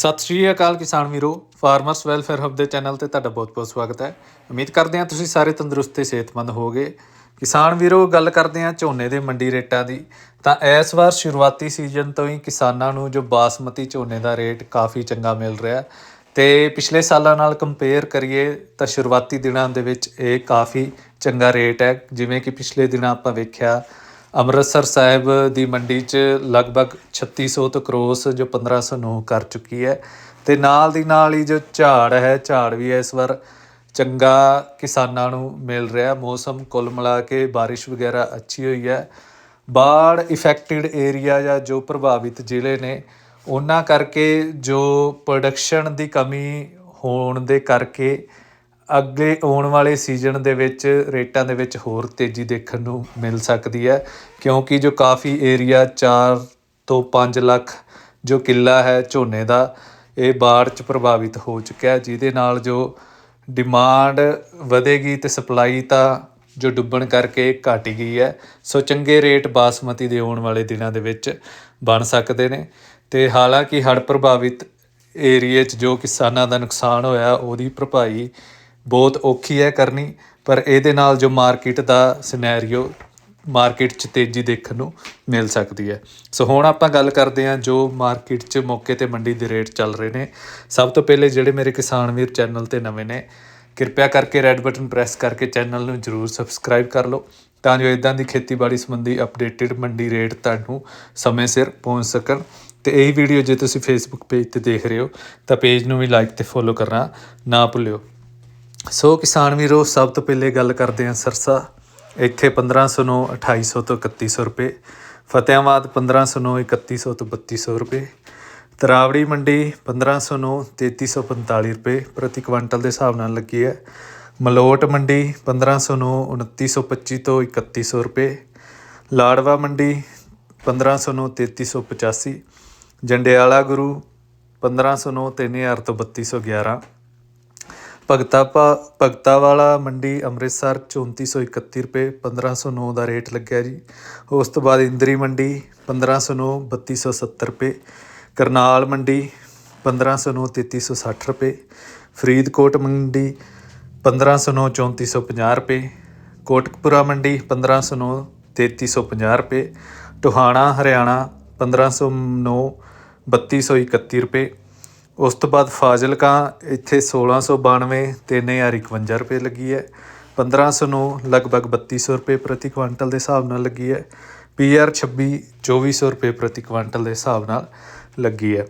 ਸਤਿ ਸ਼੍ਰੀ ਅਕਾਲ ਕਿਸਾਨ ਵੀਰੋ ਫਾਰਮਰਸ ਵੈਲਫੇਅਰ ਹੱਬ ਦੇ ਚੈਨਲ ਤੇ ਤੁਹਾਡਾ ਬਹੁਤ-ਬਹੁਤ ਸਵਾਗਤ ਹੈ। ਉਮੀਦ ਕਰਦੇ ਹਾਂ ਤੁਸੀਂ ਸਾਰੇ ਤੰਦਰੁਸਤ ਤੇ ਸਿਹਤਮੰਦ ਹੋਵੋਗੇ। ਕਿਸਾਨ ਵੀਰੋ, ਗੱਲ ਕਰਦੇ ਹਾਂ ਝੋਨੇ ਦੇ ਮੰਡੀ ਰੇਟਾਂ ਦੀ। ਤਾਂ ਇਸ ਵਾਰ ਸ਼ੁਰੂਆਤੀ ਸੀਜ਼ਨ ਤੋਂ ਹੀ ਕਿਸਾਨਾਂ ਨੂੰ ਜੋ ਬਾਸਮਤੀ ਝੋਨੇ ਦਾ ਰੇਟ ਕਾਫੀ ਚੰਗਾ ਮਿਲ ਰਿਹਾ ਤੇ ਪਿਛਲੇ ਸਾਲਾਂ ਨਾਲ ਕੰਪੇਅਰ ਕਰੀਏ ਤਾਂ ਸ਼ੁਰੂਆਤੀ ਦਿਨਾਂ ਦੇ ਵਿੱਚ ਇਹ ਕਾਫੀ ਚੰਗਾ ਰੇਟ ਹੈ। ਜਿਵੇਂ ਕਿ ਪਿਛਲੇ ਦਿਨਾਂ ਆਪਾਂ ਵੇਖਿਆ ਅੰਮ੍ਰਿਤਸਰ ਸਾਹਿਬ ਦੀ ਮੰਡੀ 'ਚ ਲਗਭਗ 3600 ਤੋਂ ਕ੍ਰੋਸ ਜੋ 1509 ਕਰ ਚੁੱਕੀ ਹੈ। ਤੇ ਨਾਲ ਦੀ ਨਾਲ ਹੀ ਜੋ ਝਾੜ ਹੈ, ਝਾੜ ਵੀ ਇਸ ਵਾਰ ਚੰਗਾ ਕਿਸਾਨਾਂ ਨੂੰ ਮਿਲ ਰਿਹਾ। ਮੌਸਮ ਕੁੱਲ ਮਿਲਾ ਕੇ ਬਾਰਿਸ਼ ਵਗੈਰਾ ਅੱਛੀ ਹੋਈ ਹੈ। ਬਾੜ ਇਫੈਕਟਡ ਏਰੀਆ ਜਾਂ ਜੋ ਪ੍ਰਭਾਵਿਤ ਜ਼ਿਲ੍ਹੇ ਨੇ, ਉਹਨਾਂ ਕਰਕੇ ਜੋ ਪ੍ਰੋਡਕਸ਼ਨ ਦੀ ਕਮੀ ਹੋਣ ਦੇ ਕਰਕੇ ਅੱਗੇ ਆਉਣ ਵਾਲੇ ਸੀਜ਼ਨ ਦੇ ਵਿੱਚ ਰੇਟਾਂ ਦੇ ਵਿੱਚ ਹੋਰ ਤੇਜ਼ੀ ਦੇਖਣ ਨੂੰ ਮਿਲ ਸਕਦੀ ਹੈ, ਕਿਉਂਕਿ ਜੋ ਕਾਫੀ ਏਰੀਆ 4 ਤੋਂ 5 ਲੱਖ ਜੋ ਕਿੱਲਾ ਹੈ ਝੋਨੇ ਦਾ, ਇਹ ਬਾੜ ਚ ਪ੍ਰਭਾਵਿਤ ਹੋ ਚੁੱਕਿਆ ਜਿਹਦੇ ਨਾਲ ਜੋ ਡਿਮਾਂਡ ਵਧੇਗੀ ਤੇ ਸਪਲਾਈ ਤਾਂ ਜੋ ਡੁੱਬਣ ਕਰਕੇ ਘਟ ਹੀ ਗਈ ਹੈ। ਸੋ ਚੰਗੇ ਰੇਟ ਬਾਸਮਤੀ ਦੇ ਆਉਣ ਵਾਲੇ ਦਿਨਾਂ ਦੇ ਵਿੱਚ ਬਣ ਸਕਦੇ ਨੇ ਤੇ ਹਾਲਾਂਕਿ ਹੜ੍ਹ ਪ੍ਰਭਾਵਿਤ ਏਰੀਏ 'ਚ ਜੋ ਕਿਸਾਨਾਂ ਦਾ ਨੁਕਸਾਨ ਹੋਇਆ, ਉਹਦੀ ਭਰਪਾਈ ਬਹੁਤ ਔਖੀ ਹੈ ਕਰਨੀ, ਪਰ ਇਹਦੇ ਨਾਲ ਜੋ ਮਾਰਕੀਟ ਦਾ ਸਿਨੈਰੀਓ ਮਾਰਕੀਟ 'ਚ ਤੇਜ਼ੀ ਦੇਖਣ ਨੂੰ ਮਿਲ ਸਕਦੀ ਹੈ। ਸੋ ਹੁਣ ਆਪਾਂ ਗੱਲ ਕਰਦੇ ਹਾਂ ਜੋ ਮਾਰਕੀਟ 'ਚ ਮੌਕੇ ਤੇ ਮੰਡੀ ਦੇ ਰੇਟ ਚੱਲ ਰਹੇ ਨੇ। ਸਭ ਤੋਂ ਪਹਿਲੇ ਜਿਹੜੇ ਮੇਰੇ ਕਿਸਾਨ ਵੀਰ ਚੈਨਲ ਤੇ ਨਵੇਂ ਨੇ, ਕਿਰਪਾ ਕਰਕੇ ਰੈੱਡ ਬਟਨ ਪ੍ਰੈਸ ਕਰਕੇ ਚੈਨਲ ਨੂੰ ਜਰੂਰ ਸਬਸਕ੍ਰਾਈਬ ਕਰ ਲਓ, ਤਾਂ ਜੋ ਇਦਾਂ ਦੀ ਖੇਤੀਬਾੜੀ ਸੰਬੰਧੀ ਅਪਡੇਟਡ ਮੰਡੀ ਰੇਟ ਤੁਹਾਨੂੰ ਸਮੇਂ ਸਿਰ ਪਹੁੰਚ ਸਕਣ। ਤੇ ਇਹ ਵੀਡੀਓ ਜੇ ਤੁਸੀਂ ਫੇਸਬੁੱਕ ਪੇਜ ਤੇ ਦੇਖ ਰਹੇ ਹੋ, ਤਾਂ ਪੇਜ ਨੂੰ ਵੀ ਲਾਈਕ ਤੇ ਫੋਲੋ ਕਰਨਾ ਨਾ ਭੁੱਲਿਓ। ਸੋ ਕਿਸਾਨ ਵੀਰੋ, ਸਭ ਤੋਂ ਪਹਿਲੇ ਗੱਲ ਕਰਦੇ ਹਾਂ ਸਰਸਾ। ਇੱਥੇ 1500 ਨੂੰ 2800 ਤੋਂ 3100 ਰੁਪਏ। ਫਤਿਆਬਾਦ 1500 ਨੂੰ 3100 ਤੋਂ 3200 ਰੁਪਏ। ਤਰਾਵੜੀ ਮੰਡੀ 1500 ਨੂੰ 3345 ਰੁਪਏ ਪ੍ਰਤੀ ਕੁਇੰਟਲ ਦੇ ਹਿਸਾਬ ਨਾਲ ਲੱਗੀ ਹੈ। ਮਲੋਟ ਮੰਡੀ 1500 ਨੂੰ 2925 ਤੋਂ 3100 ਰੁਪਏ। ਲਾੜਵਾ ਮੰਡੀ 1500 ਨੂੰ 3385 ਜੰਡਿਆਲਾ ਗੁਰੂ 1500 ਨੂੰ 3000 ਤੋਂ 3211 ਭਗਤਾ ਭਾ- ਭਗਤਾ ਵਾਲਾ ਮੰਡੀ ਅੰਮ੍ਰਿਤਸਰ 3431 ਰੁਪਏ 1509 ਦਾ ਰੇਟ ਲੱਗਿਆ ਜੀ। ਉਸ ਤੋਂ ਬਾਅਦ ਇੰਦਰੀ ਮੰਡੀ 1509 3270 ਰੁਪਏ। ਕਰਨਾਲ ਮੰਡੀ 1509 3360 ਰੁਪਏ। ਫਰੀਦਕੋਟ ਮੰਡੀ 1509 3450 ਰੁਪਏ। ਕੋਟਕਪੁਰਾ ਮੰਡੀ 1509 3350 ਰੁਪਏ। ਟੋਹਾਣਾ, ਹਰਿਆਣਾ 1509 3231 ਰੁਪਏ। ਉਸ ਤੋਂ ਬਾਅਦ ਫਾਜ਼ਿਲਕਾ, ਇੱਥੇ 1692 3051 ਰੁਪਏ ਲੱਗੀ ਹੈ। 1500 ਨੂੰ, ਲਗਭਗ 3200 ਰੁਪਏ ਪ੍ਰਤੀ ਕੁਇੰਟਲ ਦੇ ਹਿਸਾਬ ਨਾਲ ਲੱਗੀ ਹੈ। ਪੀਆਰ 26 2400 ਰੁਪਏ ਪ੍ਰਤੀ ਕੁਇੰਟਲ ਦੇ ਹਿਸਾਬ ਨਾਲ ਲੱਗੀ ਹੈ।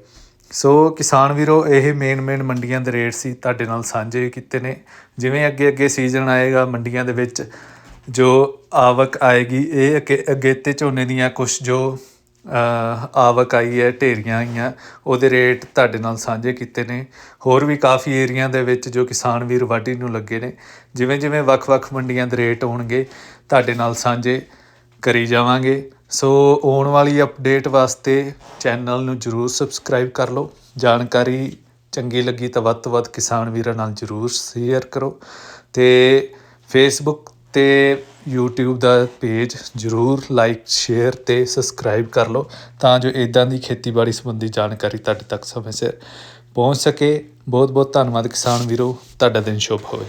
ਸੋ ਕਿਸਾਨ ਵੀਰੋ, ਇਹ ਮੇਨ ਮੇਨ ਮੰਡੀਆਂ ਦੇ ਰੇਟ ਸੀ, ਤੁਹਾਡੇ ਨਾਲ ਸਾਂਝੇ ਕੀਤੇ ਨੇ। ਜਿਵੇਂ ਅੱਗੇ ਅੱਗੇ ਸੀਜ਼ਨ ਆਏਗਾ ਮੰਡੀਆਂ ਦੇ ਵਿੱਚ, ਜੋ ਆਵਕ ਆਏਗੀ, ਇਹ ਅੱਗੇ ਅੱਗੇ 'ਤੇ ਝੋਨੇ ਦੀਆਂ ਕੁਝ ਜੋ ਆਵਕ ਆਈ ਹੈ, ਢੇਰੀਆਂ ਆਈਆਂ। ਉਹਦੇ ਰੇਟ ਤੁਹਾਡੇ ਨਾਲ ਸਾਂਝੇ ਕੀਤੇ ਨੇ। ਹੋਰ ਵੀ ਕਾਫੀ ਏਰੀਆ ਦੇ ਵਿੱਚ ਜੋ ਕਿਸਾਨ ਵੀਰ ਵਾਢੀ ਨੂੰ ਲੱਗੇ ਨੇ। ਜਿਵੇਂ ਜਿਵੇਂ ਵੱਖ-ਵੱਖ ਮੰਡੀਆਂ ਦੇ ਰੇਟ ਹੋਣਗੇ, ਤੁਹਾਡੇ ਨਾਲ ਸਾਂਝੇ ਕਰੀ ਜਾਵਾਂਗੇ। ਸੋ ਆਉਣ ਵਾਲੀ ਅਪਡੇਟ ਵਾਸਤੇ ਚੈਨਲ ਨੂੰ ਜਰੂਰ ਸਬਸਕ੍ਰਾਈਬ ਕਰ ਲਓ। ਜਾਣਕਾਰੀ ਚੰਗੀ ਲੱਗੀ ਤਾਂ ਵੱਧ ਤੋਂ ਵੱਧ ਕਿਸਾਨ ਵੀਰਾਂ ਨਾਲ ਜਰੂਰ ਸ਼ੇਅਰ ਕਰੋ। ਤੇ ਫੇਸਬੁੱਕ ਤੇ ਯੂਟਿਊਬ ਦਾ ਪੇਜ ਜਰੂਰ ਲਾਈਕ ਸ਼ੇਅਰ ਅਤੇ ਸਬਸਕ੍ਰਾਈਬ ਕਰ ਲਓ ਤਾਂ ਜੋ ਇੱਦਾਂ ਦੀ ਖੇਤੀਬਾੜੀ ਸੰਬੰਧੀ ਜਾਣਕਾਰੀ ਤੁਹਾਡੇ ਤੱਕ ਸਮੇਂ ਸਿਰ ਪਹੁੰਚ ਸਕੇ। ਬਹੁਤ ਬਹੁਤ ਧੰਨਵਾਦ ਕਿਸਾਨ ਵੀਰੋ। ਤੁਹਾਡਾ ਦਿਨ ਸ਼ੁਭ ਹੋਵੇ।